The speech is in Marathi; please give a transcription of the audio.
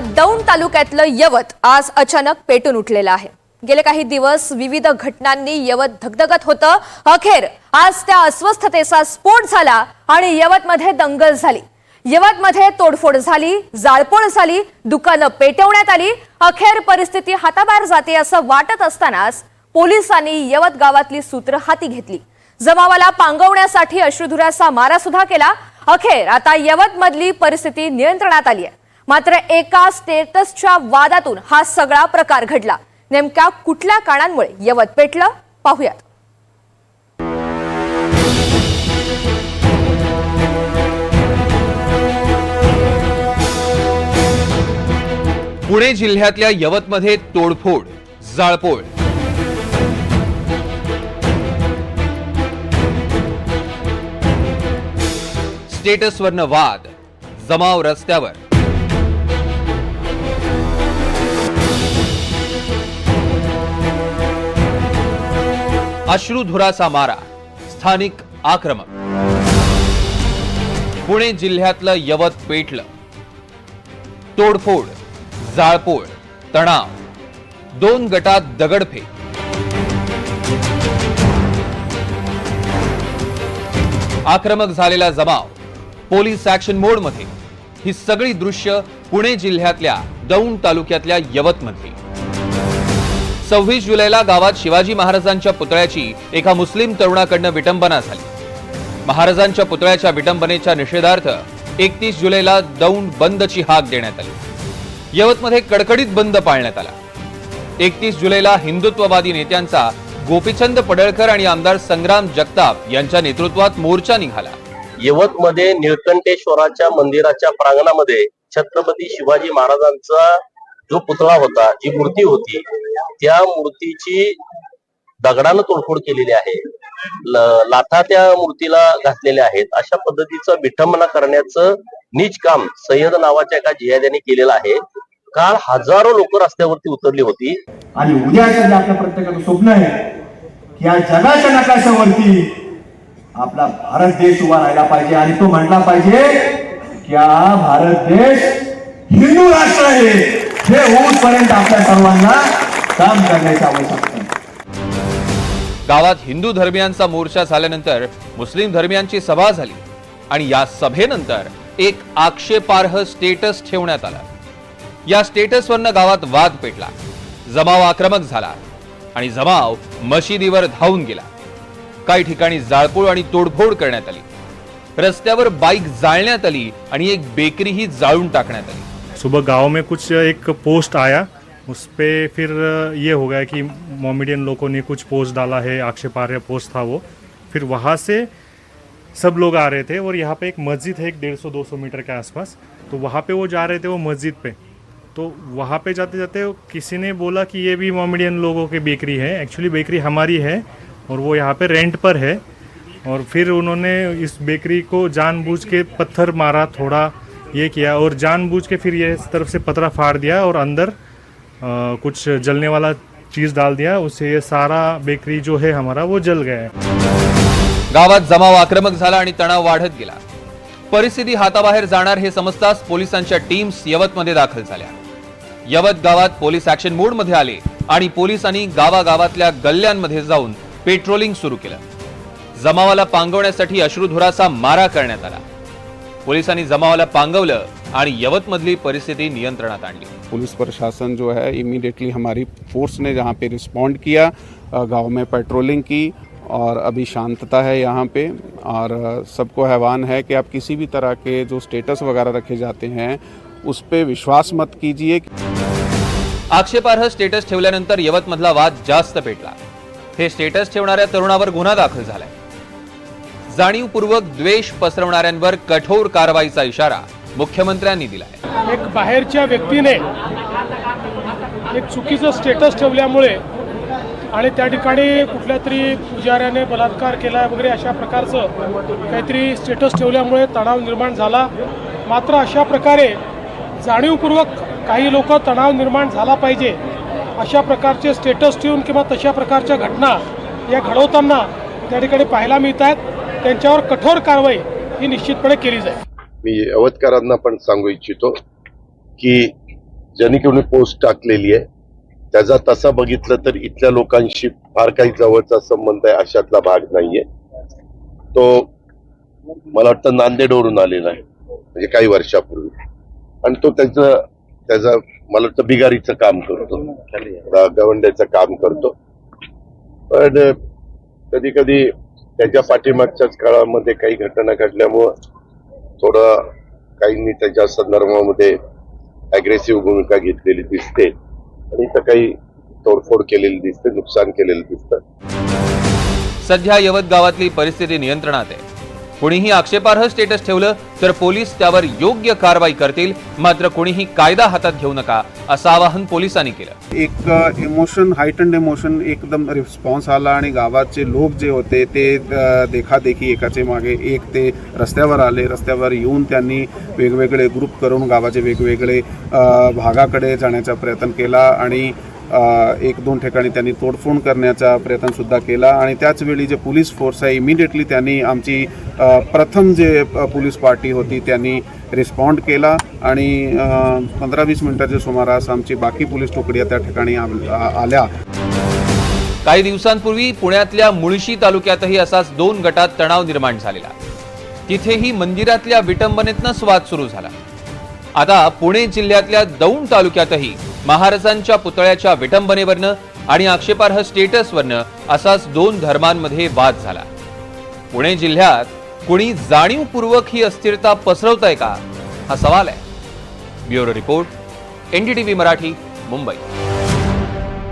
दौंड तालुक्यातलं यवत आज अचानक पेटून उठलेलं आहे. गेले काही दिवस विविध घटनांनी यवत धगधगत होतं. अखेर आज त्या अस्वस्थतेचा स्फोट झाला आणि यवतमध्ये दंगल झाली. यवतमध्ये तोडफोड झाली जाळपोळ झाली दुकानं पेटवण्यात आली. अखेर परिस्थिती हाताबाहेर जाते असं वाटत असतानाच पोलिसांनी यवत गावातली सूत्र हाती घेतली. जमावाला पांगवण्यासाठी अश्रुधुराचा मारा सुद्धा केला. अखेर आता यवतमधली परिस्थिती नियंत्रणात आली आहे. मात्र एका स्टेटसच्या वादातून हा सगळा प्रकार घडला. नेमक्या कुठल्या कारणांमुळे यवत पेटलं? पाहूयात. पुणे जिल्ह्यातल्या यवतमध्ये तोडफोड जाळपोळ. स्टेटसवरनं वाद जमाव रस्त्यावर. अश्रुधुराचा मारा स्थानिक आक्रमक. पुणे जिल्ह्यातलं यवत पेटलं. तोडफोड जाळपोळ तणाव दोन गटात दगडफेक. आक्रमक झालेला जमाव पोलीस ऍक्शन मोडमध्ये. ही सगळी दृश्य पुणे जिल्ह्यातल्या दौंड तालुक्यातल्या यवतमधली सव्वीस जुलैला गावात शिवाजी महाराजांच्या पुतळ्याची एका मुस्लिम तरुणाकडनं विटंबना झाली. महाराजांच्या पुतळ्याच्या विटंबनेच्या निषेधार्थ एकतीस जुलैला दौंड बंदची हाक देण्यात आली. यवतमध्ये कडकडीत बंद पाळण्यात आला. एकतीस जुलैला हिंदुत्ववादी नेत्यांचा गोपीचंद पडळकर आणि आमदार संग्राम जगताप यांच्या नेतृत्वात मोर्चा निघाला. यवतमध्ये निळकंठेश्वराच्या मंदिराच्या प्रांगणामध्ये छत्रपती शिवाजी महाराजांचा जो पुतळा होता जी मूर्ती होती त्या मूर्तीची दगडानं तोडफोड केलेली आहे. लाथा त्या मूर्तीला घातलेल्या आहेत. अशा पद्धतीचं विठंबना करण्याचं नीच काम सय्यद नावाच्या एका जिहाद्याने केलेलं आहे. काल हजारो लोक रस्त्यावरती उतरली होती. आणि उद्या आपल्या प्रत्येकाचं स्वप्न आहे की या जगाच्या नकाशावरती आपला भारत देश उभा राहिला पाहिजे. आणि तो म्हणला पाहिजे की हा भारत देश हिंदू राष्ट्र आहे. हे होऊपर्यंत आपल्या सर्वांना काम करण्याची आवश्यकता गावात हिंदू धर्मियांचा मोर्चा झाल्यानंतर मुस्लिम धर्मियांची सभा झाली आणि या सभेनंतर एक आक्षेपार्ह स्टेटस ठेवण्यात आला. या स्टेटसवरनं गावात वाद पेटला. जमाव आक्रमक झाला आणि जमाव मशिदीवर धावून गेला. काही ठिकाणी जाळपोळ आणि तोडफोड करण्यात आली. रस्त्यावर बाईक जाळण्यात आली आणि एक बेकरीही जाळून टाकण्यात आली. सुबह गाँव में कुछ एक पोस्ट आया, उस पर फिर ये हो गया कि मोमिडियन लोगों ने कुछ पोस्ट डाला है आक्षेपार्य पोस्ट था वो। फिर वहाँ से सब लोग आ रहे थे और यहाँ पे एक मस्जिद है, एक डेढ़ सौ, दो सौ मीटर के आसपास। तो वहाँ पे वो जा रहे थे वो मस्जिद पे। तो वहाँ पे जाते जाते किसी ने बोला कि ये भी मोमिडियन लोगों की बेकरी है, एक्चुअली बेकरी हमारी है और वो यहाँ पे रेंट पर है। और फिर उन्होंने इस बेकरी को जानबूझ के पत्थर मारा, थोड़ा ये किया और जानबूझ के फिर ये इस तरफ से पतरा फाड़ दिया और अंदर आ, कुछ जलने वाला चीज़ डाल दिया। उससे ये सारा बेकरी जो है हमारा वो जल गया है। गावात जमाव आक्रमक झाला आणि तणाव वाढत गेला. परिस्थिती हाताबाहेर जाणार हे समजताच पोलिसांच्या टीम्स यवतमध्ये दाखल झाल्या. यवत गावात पोलीस ऍक्शन मोडमध्ये आले आणि पोलिसांनी गावागावातल्या गल्ल्यांमध्ये जाऊन पेट्रोलिंग सुरू केलं. जमावाला पांगवण्यासाठी अश्रुधुराचा मारा करण्यात आला. पोलिसांनी जमावाला पांगवलं आणि यवतमधली परिस्थिती नियंत्रणात आणली. पुलिस प्रशासन जो है इमीडिएटली हमारी फोर्स ने जहाँ पे रिस्पॉन्ड किया गांव में पेट्रोलिंग की और अभी शांतता है यहाँ पे और सबको आह्वान है कि आप किसी भी तरह के जो स्टेटस वगैरह रखे जाते हैं उस पर विश्वास मत कीजिए। आक्षेपार्ह स्टेटस ठेवल्यानंतर यवतमधला वाद जास्त पेटला. हे स्टेटस ठेवणाऱ्या तरुणावर गुन्हा दाखल झालाय. जाणीवपूर्वक द्वेष पसरवणाऱ्यांवर कठोर कारवाईचा इशारा मुख्यमंत्र्यांनी दिलाय. एक बाहेरच्या व्यक्तीने एक चुकीचं स्टेटस ठेवल्यामुळे आणि त्या ठिकाणी कुठल्या तरी पुजाऱ्याने बलात्कार केला वगैरे अशा प्रकारचं काहीतरी स्टेटस ठेवल्यामुळे तणाव निर्माण झाला. मात्र अशा प्रकारे जाणीवपूर्वक काही लोक तणाव निर्माण झाला पाहिजे. अशा प्रकारचे स्टेटस ठेवून किंवा तशा प्रकारच्या घटना या घडवताना त्या ठिकाणी पाहायला मिळतात. त्यांच्यावर कठोर कारवाई ही निश्चितपणे केली जाईल. मी यवतकरांना पण सांगू इच्छितो की ज्यांनी कोणी पोस्ट टाकलेली आहे त्याचा तसा बघितलं तर इथल्या लोकांशी फार काही जवळचा संबंध आहे अशातला भाग नाहीये. तो मला वाटतं नांदेडवरून आलेला आहे म्हणजे काही वर्षापूर्वी. आणि तो त्याचं त्याचा मला वाटतं बिगारीचं काम करतो. गवंड्याचं काम करतो. पण कधी कधी त्याच्या पाठीमागच्याच काळामध्ये काही घटना घडल्यामुळं थोडं काहींनी त्याच्या संदर्भामध्ये अग्रेसिव्ह भूमिका घेतलेली दिसते. आणि तर काही तोडफोड केलेली दिसते नुकसान केलेलं दिसतं. सध्या यवत गावातली परिस्थिती नियंत्रणात आहे. कुणीही आक्षेपार्ह स्टेटस ठेवलं तर पोलीस त्यावर योग्य कारवाई करतील. मात्र कुणीही कायदा हातात घेऊ नका असं आवाहन पोलिसांनी केलं. एक इमोशन हायटंड इमोशन एकदम रिस्पॉन्स आला आणि गावाचे लोक जे होते ते देखादेखी एकाचे मागे एक ते रस्त्यावर आले. रस्त्यावर येऊन त्यांनी वेगवेगळे ग्रुप करून गावाचे वेगवेगळे भागाकडे जाण्याचा प्रयत्न केला आणि एक दोन ठिकाणी त्यांनी तोडफोड करण्याचा प्रयत्नसुद्धा केला आणि त्याचवेळी जे पोलीस फोर्स आहे इमिडिएटली त्यांनी आमची प्रथम जे पोलीस पार्टी होती त्यांनी रिस्पॉन्ड केला आणि पंधरा वीस मिनिटाच्या सुमारास आमची बाकी पोलीस तुकड्या त्या ठिकाणी आल्या. काही दिवसांपूर्वी पुण्यातल्या मुळशी तालुक्यातही असाच दोन गटात तणाव निर्माण झालेला. तिथेही मंदिरातल्या विटंबनेतनं स्वाद सुरू झाला. आता पुणे जिल्ह्यातल्या दौंड तालुक्यातही महाराजांच्या पुतळ्याच्या विटंबनेवरनं आणि आक्षेपार्ह स्टेटसवरनं असाच दोन धर्मांमध्ये वाद झाला. पुणे जिल्ह्यात कुणी जाणीवपूर्वक ही अस्थिरता पसरवत आहे का? हा सवाल आहे. Bureau report NDTV Marathi Mumbai.